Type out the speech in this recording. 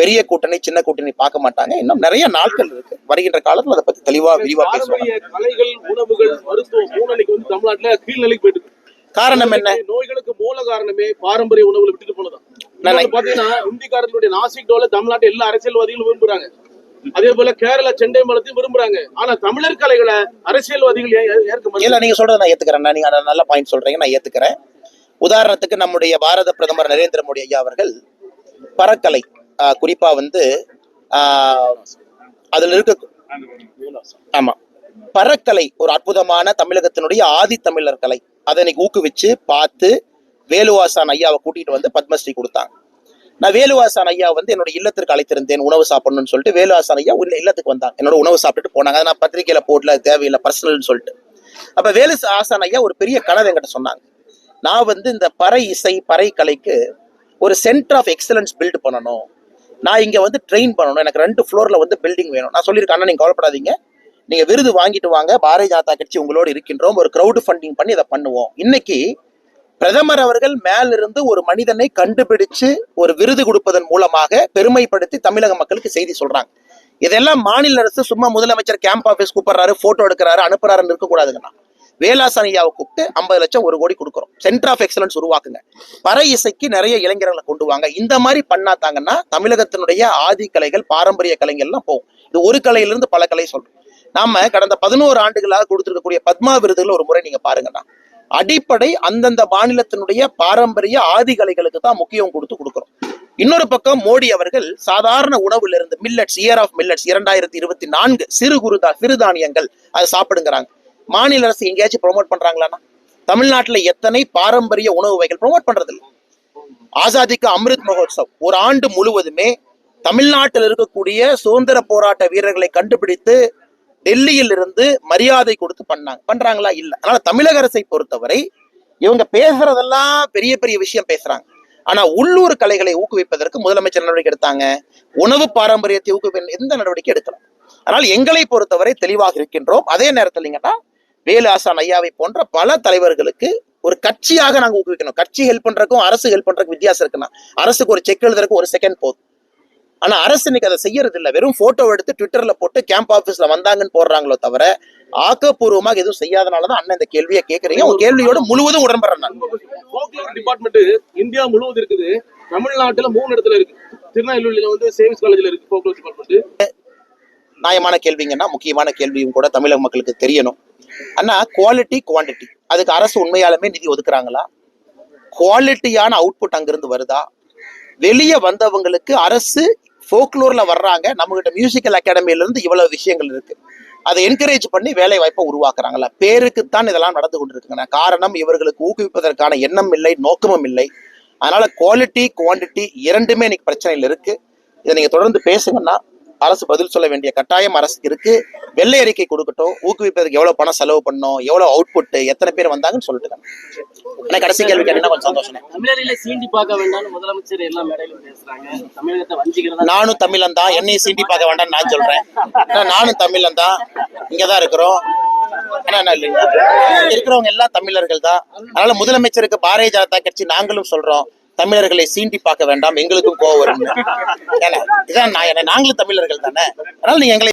பெரிய கூட்டணி சின்ன கூட்டணி பார்க்க மாட்டாங்க. இன்னும் நிறைய நாட்கள் இருக்கு. வருகின்ற காலத்துல அதை பத்தி தெளிவா விரிவா பேசுவாங்க கலைகள் உணவுகள் மருத்துவம் மூணு வந்து தமிழ்நாட்டுல கீழ்நிலைக்கு போயிட்டு. காரணம் என்ன? நோய்களுக்கு மூல காரணமே பாரம்பரிய உணவுகளை விட்டுட்டு போனதான் பாத்தீங்கன்னா இந்திக்காரர்களுடைய நாசிக் டோல தமிழ்நாட்டு எல்லா அரசியல்வாதிகளும் விரும்புறாங்க. அதே போல கேரள செண்டை மலத்தையும் விரும்புறாங்க. ஆனா தமிழர் கலைகளை அரசியல்வாதிகள் ஏற்க இல்ல நீங்க சொல்றதை நான் ஏத்துக்கிறேன். நீங்க அதை நல்ல பாயிண்ட் சொல்றீங்க நான் ஏத்துக்கிறேன். உதாரணத்துக்கு நம்முடைய பாரத பிரதமர் நரேந்திர மோடி ஐயா அவர்கள் பறக்கலை ஆஹ் குறிப்பா வந்து ஆஹ் அதுல இருக்க ஆமா. பறக்கலை ஒரு அற்புதமான தமிழகத்தினுடைய ஆதி தமிழர் கலை. அதை இன்னைக்கு ஊக்குவிச்சு பார்த்து வேலுவாசான் ஐயாவை கூட்டிட்டு வந்து பத்மஸ்ரீ கொடுத்தாங்க. நான் வேலுவாசான் ஐயா வந்து என்னோட இல்லத்திற்கு அழைத்திருந்தேன் உணவு சாப்பிடணும்னு சொல்லிட்டு வேலுவாசான் ஐயா உள்ள இல்லத்துக்கு வந்தாங்க. என்னோட உணவு சாப்பிட்டுட்டு போனாங்க. அதை நான் பத்திரிக்கையில போடல தேவையில்லை பர்சனல்னு சொல்லிட்டு. அப்ப வேலு ஆசான் ஐயா ஒரு பெரிய கனவு என்கிட்ட சொன்னாங்க. நான் வந்து இந்த பறை இசை பறை கலைக்கு ஒரு சென்டர் ஆஃப் எக்ஸலன்ஸ் பில்ட் பண்ணணும். நான் இங்கே வந்து ட்ரெயின் பண்ணணும். எனக்கு ரெண்டு ஃப்ளோரில் வந்து பில்டிங் வேணும். நான் சொல்லியிருக்கேன் அண்ணா நீங்க கவலைப்படாதீங்க. நீங்கள் விருது வாங்கிட்டு வாங்க. பாரதிய ஜனதா கட்சி உங்களோடு இருக்கின்றோம். ஒரு க்ரௌட் ஃபண்டிங் பண்ணி இதை பண்ணுவோம். இன்னைக்கு பிரதமர் அவர்கள் மேலிருந்து ஒரு மனிதனை கண்டுபிடிச்சு ஒரு விருது கொடுப்பதன் மூலமாக பெருமைப்படுத்தி தமிழக மக்களுக்கு செய்தி சொல்றாங்க. இதெல்லாம் மாநில அரசு சும்மா முதலமைச்சர் கேம்ப் ஆஃபீஸ் கூப்பிடுறாரு போட்டோ எடுக்கிறாரு அனுப்புறாருன்னு இருக்கக்கூடாதுங்கண்ணா. வேலாசன் ஐயாவை கூப்பிட்டு ஐம்பது லட்சம் ஒரு கோடி கொடுக்குறோம். சென்டர் ஆஃப் எக்ஸலன்ஸ் உருவாக்குங்க. பற இசைக்கு நிறைய இளைஞர்களை கொண்டு வாங்க. இந்த மாதிரி பண்ணாத்தாங்கன்னா தமிழகத்தினுடைய ஆதி கலைகள் பாரம்பரிய கலைகள்லாம் போகும். இது ஒரு கலையிலிருந்து பல கலை சொல்றோம். நாம கடந்த பதினோரு ஆண்டுகளாக கொடுத்திருக்கக்கூடிய பத்மா விருதுகள் ஒரு முறை நீங்க பாருங்கன்னா அடிப்படை அந்தந்த மாநிலத்தினுடைய பாரம்பரிய ஆதி கலைகளுக்கு தான் முக்கியம் கொடுத்து கொடுக்குறோம். இன்னொரு பக்கம் மோடி அவர்கள் சாதாரண உணவுல இருந்து மில்லட்ஸ் இயர் ஆஃப் மில்லட்ஸ் இரண்டாயிரத்தி இருபத்தி நான்கு சிறு குருதா சிறுதானியங்கள் அதை சாப்பிடுங்கிறாங்க. மாநில அரசு எங்கேயாச்சும் ப்ரொமோட் பண்றாங்களான்னா தமிழ்நாட்டில் எத்தனை பாரம்பரிய உணவு வகைகள் ப்ரொமோட் பண்றதில்ல. ஆசாதிக்கு அமிர்த் மகோத்சவ் ஒரு ஆண்டு முழுவதுமே தமிழ்நாட்டில் இருக்கக்கூடிய சுதந்திர போராட்ட வீரர்களை கண்டுபிடித்து டெல்லியில் இருந்து மரியாதை கொடுத்து பண்ணாங்க. பண்றாங்களா? இல்ல. அதனால தமிழக அரசை பொறுத்தவரை இவங்க பேசுறதெல்லாம் பெரிய பெரிய விஷயம் பேசுறாங்க. ஆனா உள்ளூர் கலைகளை ஊக்குவிப்பதற்கு முதலமைச்சர் நடவடிக்கை எடுத்தாங்க. உணவு பாரம்பரியத்தை ஊக்குவிப்ப எந்த நடவடிக்கை எடுக்கலாம் ஆனால் எங்களை பொறுத்தவரை தெளிவாக இருக்கின்றோம். அதே நேரத்தில் நீங்கன்னா வேலு ஆசான் ஐயாவை போன்ற பல தலைவர்களுக்கு ஒரு கட்சியாக நாங்க ஊக்குவிக்கணும். கட்சி ஹெல்ப் பண்றதுக்கும் அரசு ஹெல்ப் பண்றதுக்கும் வித்தியாசம் இருக்குன்னா அரசுக்கு ஒரு செக் எழுதுறதுக்கு ஒரு செகண்ட் போதும். ஆனா அரசு இன்னைக்கு அதை செய்யறது இல்ல வெறும் போட்டோ எடுத்து ட்விட்டர்ல போட்டு கேம்ப் ஆபீஸ்ல வந்தாங்கன்னு போடுறாங்களோ தவிர ஆக்கப்பூர்வமாக எதுவும் செய்யாதனாலதான் அண்ணன் இந்த கேள்வியை கேக்குறீங்க. உங்க கேள்வியோட முழுவதும் உடன்படுறேன் டிபார்ட்மெண்ட் இந்தியா முழுவதும் இருக்குது. தமிழ்நாட்டுல மூணு இடத்துல இருக்கு. திருநெல்வேலியில வந்து சேவிங்ஸ் காலேஜ்ல இருக்கு ஃபோக்லோர் டிபார்ட்மெண்ட் நியாயமான கேள்விங்கன்னா முக்கியமான கேள்வியும் கூட தமிழக மக்களுக்கு தெரியணும். அண்ணா குவாலிட்டி குவாண்டிட்டி அதுக்கு அரசு உண்மையாலுமே நிதி ஒதுக்குறாங்களா? குவாலிட்டியான அவுட்புட் அங்கிருந்து வருதா? வெளியே வந்தவங்களுக்கு அரசு ஃபோக்லோர்ல வர்றாங்க. நம்மகிட்ட மியூசிக்கல் அகாடமில இருந்து இவ்வளவு விஷயங்கள் இருக்கு. அதை என்கரேஜ் பண்ணி வேலை வாய்ப்பை உருவாக்குறாங்களா பேருக்குத்தான் இதெல்லாம் நடந்து கொண்டிருக்குங்க காரணம் இவர்களுக்கு ஊக்குவிப்பதற்கான எண்ணம் இல்லை நோக்கமும் இல்லை. அதனால குவாலிட்டி குவாண்டிட்டி இரண்டுமே இன்னைக்கு பிரச்சனையில் இருக்கு. இதை நீங்க தொடர்ந்து பேசுங்கன்னா அரசு பதில் சொல்ல வேண்டிய கட்டாயம் அரசுக்கு இருக்கு. வெள்ளை அறிக்கை கொடுக்கட்டும். ஊக்குவிப்பதற்கு எவ்வளவு பணம் செலவு பண்ணோம். எவ்வளவு அவுட்புட் எத்தனை பேர் வந்தாங்கன்னு சொல்லிட்டு ஆனா கடைசி கேள்வி கேட்டீங்கன்னா கொஞ்சம் சந்தோஷம். தமிழரில சீண்டி பார்க்க வேண்டாம்னு முதலமைச்சர் எல்லா மேடையிலும் பேசுறாங்க. தமிழகத்தை வஞ்சிக்கிறதா? நானும் தமிழன் தான். என்னையும் சீண்டி பார்க்க வேண்டாம்னு நான் சொல்றேன். ஆனா நானும் தமிழன் தான். இங்கதான் இருக்கிறோம். இருக்கிறவங்க எல்லாம் தமிழர்கள் தான். அதனால முதலமைச்சருக்கு பாரதிய ஜனதா கட்சி நாங்களும் சொல்றோம். தமிழர்களை சீண்டி பார்க்க வேண்டாம் எங்களுக்கும் கோவம் வரும் ஏன்னா இதான் நான் நாங்களும் தமிழர்கள் தானே. அதனால நீங்க எங்களை